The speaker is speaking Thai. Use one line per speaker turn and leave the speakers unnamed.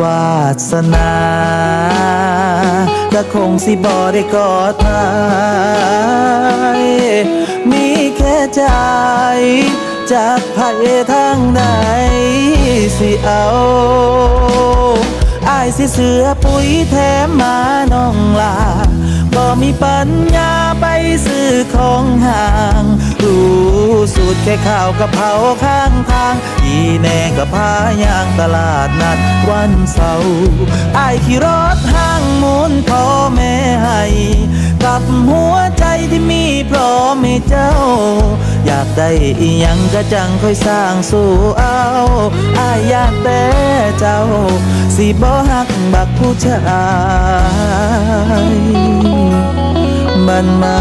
วาสนาก็คงสิบ่ได้กอดหายมีแค่ใจ จากไผทางใดสิเอาอายสิเสือปุ๋ยแถมมาน้องลาบ่มีปัญญาไปซื้อของหา แค่ข้าวกะเพราข้างทางอีแน่กับพายางตลาดนัดวันเสาร์อายขี่รถห้างหมุนพ่อแม่ให้กับหัวใจที่มีพร้อมให้เจ้า อยากได้อียังก็จังค่อยสร้างสู่เอาอายอยากแต่เจ้า สิบ่หักบักผู้ชาย มันมา